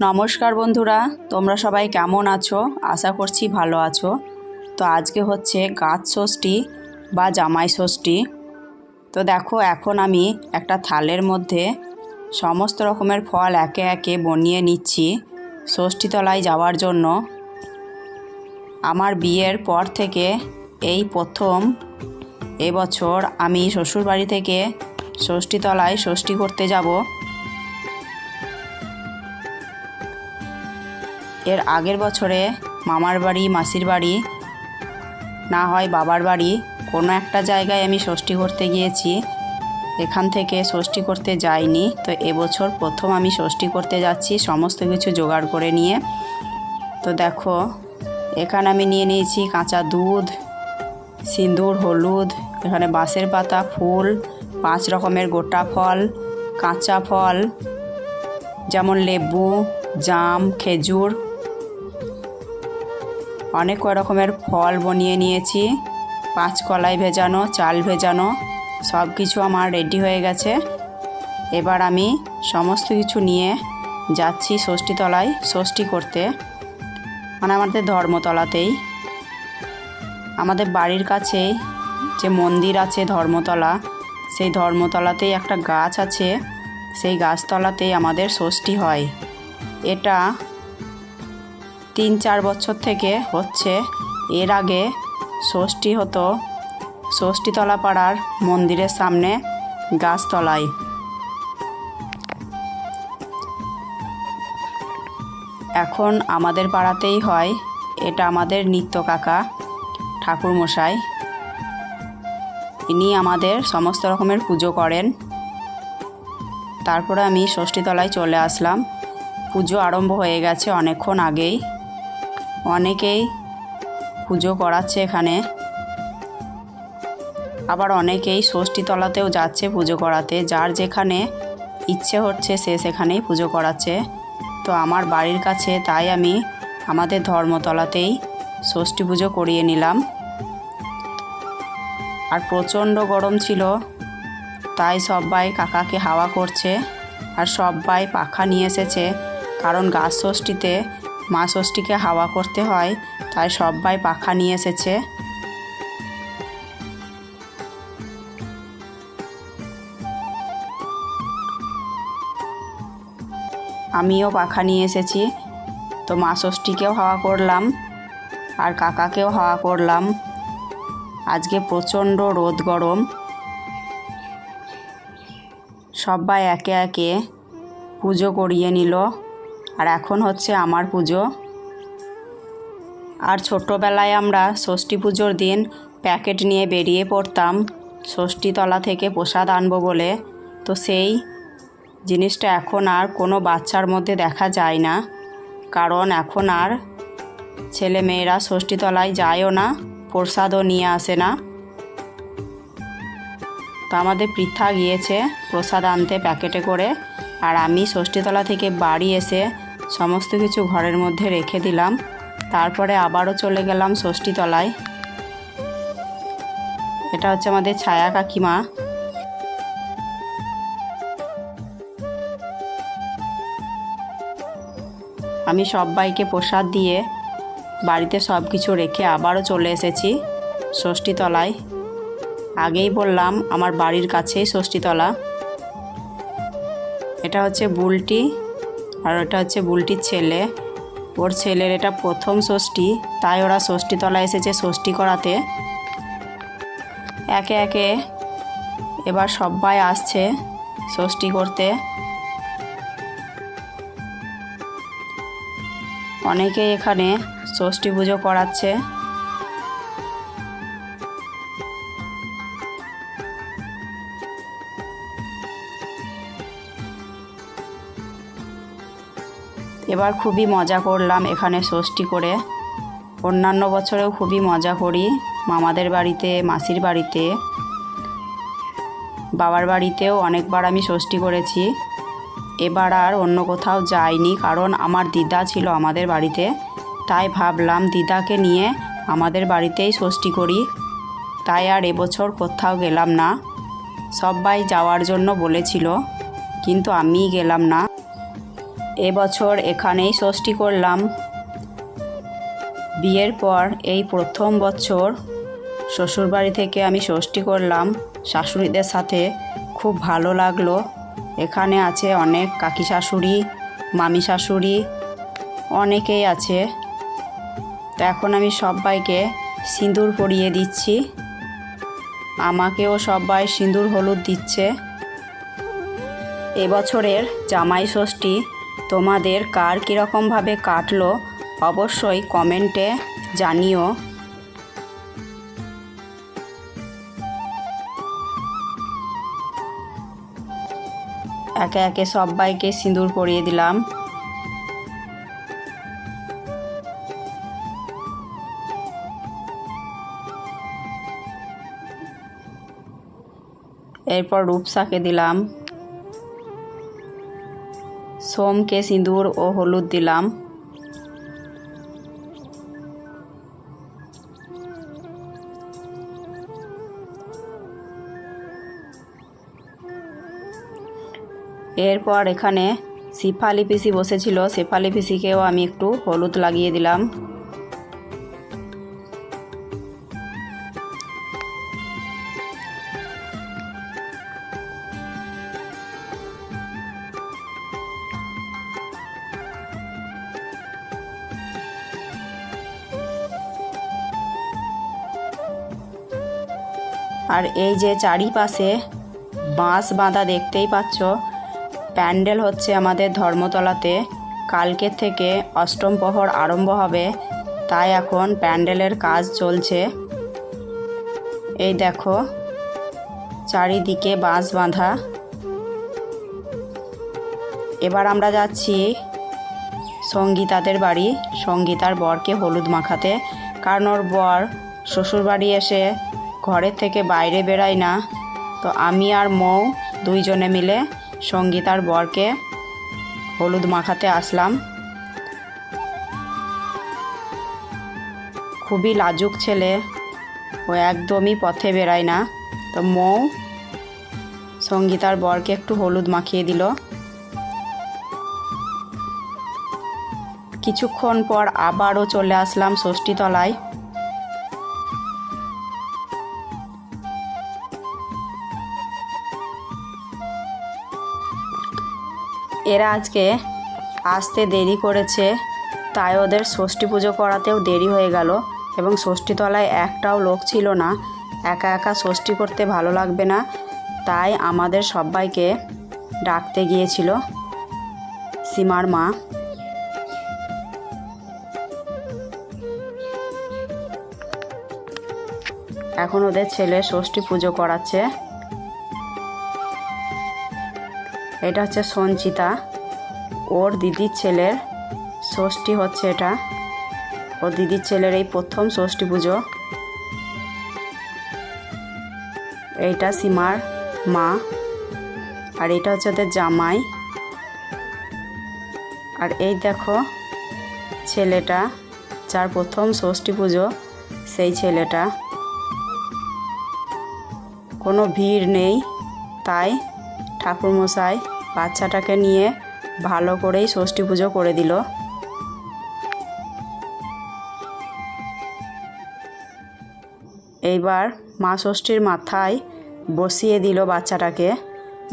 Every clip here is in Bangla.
নমস্কার বন্ধুরা, তোমরা সবাই কেমন আছো? আশা করছি ভালো আছো। তো আজকে হচ্ছে গাছ ষষ্ঠী বা জামাই ষষ্ঠী। তো দেখো, এখন আমি একটা থালের মধ্যে সমস্ত রকমের ফল একে একে বনিয়ে নিচ্ছি ষষ্ঠীতলায় যাওয়ার জন্য। আমার বিয়ের পর থেকে এই প্রথম এবছর আমি শ্বশুরবাড়ি থেকে ষষ্ঠীতলায় ষষ্ঠী করতে যাব। এর আগের বছরে মামার বাড়ি, মাসির বাড়ি, না হয় বাবার বাড়ি, কোনো একটা জায়গায় আমি ষষ্ঠী করতে গিয়েছি। এখান থেকে ষষ্ঠী করতে যাইনি। তো এবছর প্রথম আমি ষষ্ঠী করতে যাচ্ছি, সমস্ত কিছু জোগাড় করে নিয়ে। তো দেখো, এখানে আমি নিয়ে নিয়েছি কাঁচা দুধ, সিঁদুর, হলুদ, এখানে বাঁশের পাতা, ফুল, পাঁচ রকমের গোটা ফল, কাঁচা ফল, যেমন লেবু, জাম, খেজুর অনেক রকমের ফল বনিয়ে নিয়েছি। পাঁচ কলাই ভেজানো, চাল ভেজানো সব কিছু আমার রেডি হয়ে গেছে। এবার আমি সমস্ত কিছু নিয়ে যাচ্ছি ষষ্ঠীতলায় ষষ্ঠী করতে। মানে আমাদের ধর্মতলাতেই। আমাদের বাড়ির কাছেই যে মন্দির আছে ধর্মতলা, সেই ধর্মতলাতেই একটা গাছ আছে। সেই গাছতলাতেই আমাদের ষষ্ঠী হয়। এটা তিন চার বছর থেকে হচ্ছে। এর আগে ষষ্ঠী হতো। ষষ্ঠীতলা পাড়ার মন্দিরের সামনে গাছতলায়। এখন আমাদের পাড়াতেই হয়। এটা আমাদের নিত্য কাকা, ঠাকুরমশাই। ইনি আমাদের সমস্ত রকমের পুজো করেন। তারপরে আমি ষষ্ঠীতলায় চলে আসলাম। পুজো আরম্ভ হয়ে গেছে অনেকক্ষণ আগেই। অনেকেই পুজো করাচ্ছে এখানে। আবার অনেকেই ষষ্ঠীতলাতেও যাচ্ছে পুজো করাতে। যার যেখানে ইচ্ছে হচ্ছে সে সেখানেই পুজো করাচ্ছে। তো আমার বাড়ির কাছে তাই আমি আমাদের ধর্মতলাতেই ষষ্ঠী পুজো করিয়ে নিলাম। আর প্রচণ্ড গরম ছিল, তাই সবাই কাকাকে হাওয়া করছে। আর সবাই পাখা নিয়ে এসেছে, কারণ গাছ ষষ্ঠীতে মা ষষ্ঠীকে হাওয়া করতে হয়, তাই সবাই পাখা নিয়ে এসেছে। আমিও পাখা নিয়ে এসেছি। তো মা ষষ্ঠীকেও হাওয়া করলাম, আর কাকাকেও হাওয়া করলাম। আজকে প্রচণ্ড রোদ গরম। সবাই একে একে পুজো করিয়ে নিল। আর এখন হচ্ছে আমার পুজো। আর ছোটোবেলায় আমরা ষষ্ঠী পুজোর দিন প্যাকেট নিয়ে বেরিয়ে পড়তাম, ষষ্ঠীতলা থেকে প্রসাদ আনব বলে। তো সেই জিনিসটা এখন আর কোনো বাচ্চার মধ্যে দেখা যায় না, কারণ এখন আর ছেলে মেয়েরা ষষ্ঠীতলায় যায়ও না, প্রসাদও নিয়ে আসে না। তো আমাদের পৃথা গিয়েছে প্রসাদ আনতে প্যাকেটে করে। আর আমি ষষ্ঠীতলা থেকে বাড়ি এসে সমস্ত কিছু ঘরের মধ্যে রেখে দিলাম। তারপরে আবারও চলে গেলাম ষষ্ঠীতলায়। এটা হচ্ছে আমাদের ছায়া কাকিমা। আমি সবাইকে প্রসাদ দিয়ে বাড়িতে সব কিছু রেখে আবারও চলে এসেছি ষষ্ঠীতলায়। আগেই বললাম, আমার বাড়ির কাছেই ষষ্ঠীতলা। এটা হচ্ছে বুলটি আর ওটা হচ্ছে বুলটির ছেলে। ওর ছেলের এটা প্রথম ষষ্ঠী, তাই ওরা ষষ্ঠীতলা এসেছে ষষ্ঠী করাতে। একে একে এবার সবাই আসছে ষষ্ঠী করতে। অনেকেই এখানে ষষ্ঠী পুজো করাচ্ছে। এবার খুবই মজা করলাম এখানে ষষ্ঠী করে। অন্যান্য বছরেও খুবই মজা করি, মামাদের বাড়িতে, মাসির বাড়িতে। বাবার বাড়িতেও অনেকবার আমি ষষ্ঠী করেছি। এবার আর অন্য কোথাও যাইনি কারণ আমার দিদা ছিল আমাদের বাড়িতে। তাই ভাবলাম দিদাকে নিয়ে আমাদের বাড়িতেই ষষ্ঠী করি। তাই আর এবছর কোথাও গেলাম না। সবাই যাওয়ার জন্য বলেছিল, কিন্তু আমিই গেলাম না। এবছর এখানেই ষষ্ঠী করলাম। বিয়ের পর এই প্রথম বছর শ্বশুরবাড়ি থেকে আমি ষষ্ঠী করলাম। শাশুড়িদের সাথে খুব ভালো লাগল। এখানে আছে অনেক কাকি শাশুড়ি, মামি শাশুড়ি, অনেকেই আছে। তো এখন আমি সবাইকে সিঁদুর পরিয়ে দিচ্ছি। আমাকেও সবাই সিঁদুর হলুদ দিচ্ছে। এবছরের জামাই ষষ্ঠী তোমাদের কার কীরকমভাবে কাটলো, অবশ্যই কমেন্টে জানিও। একে একে সবাইকে সিঁদুর পরিয়ে দিলাম। এরপর রূপসাকে দিলাম। সোমকে সিঁদুর ও হলুদ দিলাম। এরপর এখানে শিফালি পিসি বসেছিল। শেফালি পিসিকেও আমি একটু হলুদ লাগিয়ে দিলাম। আর এই যে চারিপাশে বাঁশ বাঁধা দেখতেই পাচ্ছ। প্যান্ডেল হচ্ছে আমাদের ধর্মতলাতে। কালকের থেকে অষ্টম প্রহর আরম্ভ হবে। তাই এখন প্যান্ডেলের কাজ চলছে। এই দেখো, চারিদিকে বাঁশ বাঁধা। এবার আমরা যাচ্ছি সঙ্গীতাদের বাড়ি। সঙ্গীতার বরকে হলুদ মাখাতে। কারণ ওর বর শ্বশুরবাড়ি এসে ঘরের থেকে বাইরে বেরায় না। তো আমি আর মৌ দুইজনে মিলে সঙ্গীতার বরকে হলুদ মাখাতে আসলাম। খুবই লাজুক ছেলে। ও একদমই পথে বেরায় না। তো মৌ সঙ্গীতার বরকে একটু হলুদ মাখিয়ে দিল। কিছুক্ষণ পর আবারও চলে আসলাম ষষ্ঠীতলায়। এরা আজকে আসতে দেরি করেছে, তাই ওদের ষষ্ঠী পুজো করাতেও দেরি হয়ে গেল এবং ষষ্ঠীতলায় একটাও লোক ছিল না। একা একা ষষ্ঠী করতে ভালো লাগবে না, তাই আমাদের সবাইকে ডাকতে গিয়েছিল সীমার মা। এখন ওদের ছেলে ষষ্ঠী পুজো করাচ্ছে। এটা হচ্ছে সঞ্চিতা। ওর দিদির ছেলের ষষ্ঠী হচ্ছে এটা। ওর দিদির ছেলের এই প্রথম ষষ্ঠী পুজো। এইটা সীমার মা। আর এটা হচ্ছে ওদের জামাই। আর এই দেখো ছেলেটা, যার প্রথম ষষ্ঠী পুজো, সেই ছেলেটা। কোনো ভিড় নেই, তাই ঠাকুরমশাই বাচ্চাটাকে নিয়ে ভালো করেই ষষ্ঠী পুজো করে দিল। এইবার মা ষষ্ঠীর মাথায় বসিয়ে দিল বাচ্চাটাকে।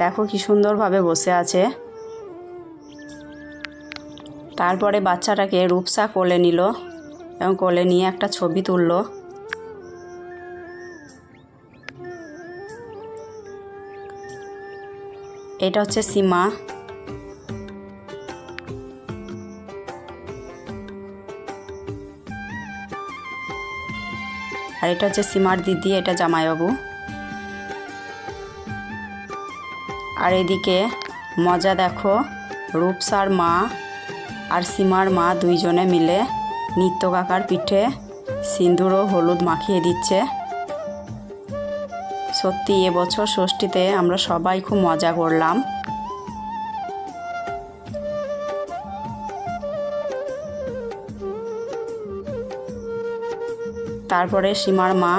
দেখো কি সুন্দরভাবে বসে আছে। তারপরে বাচ্চাটাকে রূপসা কোলে নিল এবং কোলে নিয়ে একটা ছবি তুললো। এটা হচ্ছে সীমা। আর এটা হচ্ছে সীমার দিদি, এটা জামাইবাবু। আর এদিকে মজা দেখো, রূপসার মা আর সীমার মা দুইজনে মিলে নিত্য কাকার পিঠে সিঁদুর ও হলুদ মাখিয়ে দিচ্ছে। সত্যি এবছর ষষ্ঠীতে আমরা সবাই খুব মজা করলাম। তারপরে সীমার মা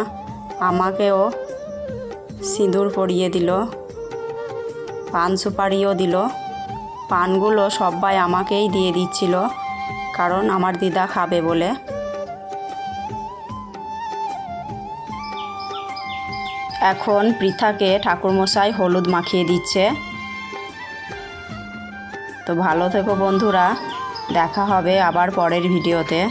আমাকেও সিঁদুর পরিয়ে দিল, পান সুপারিও দিল, পানগুলো সবাই আমাকেই দিয়ে দিচ্ছিল, কারণ আমার দিদা খাবে বলে। এখন পৃথাকে ঠাকুরমশাই হলুদ মাখিয়ে দিচ্ছে। তো ভালো থেকো বন্ধুরা, দেখা হবে আবার পরের ভিডিওতে।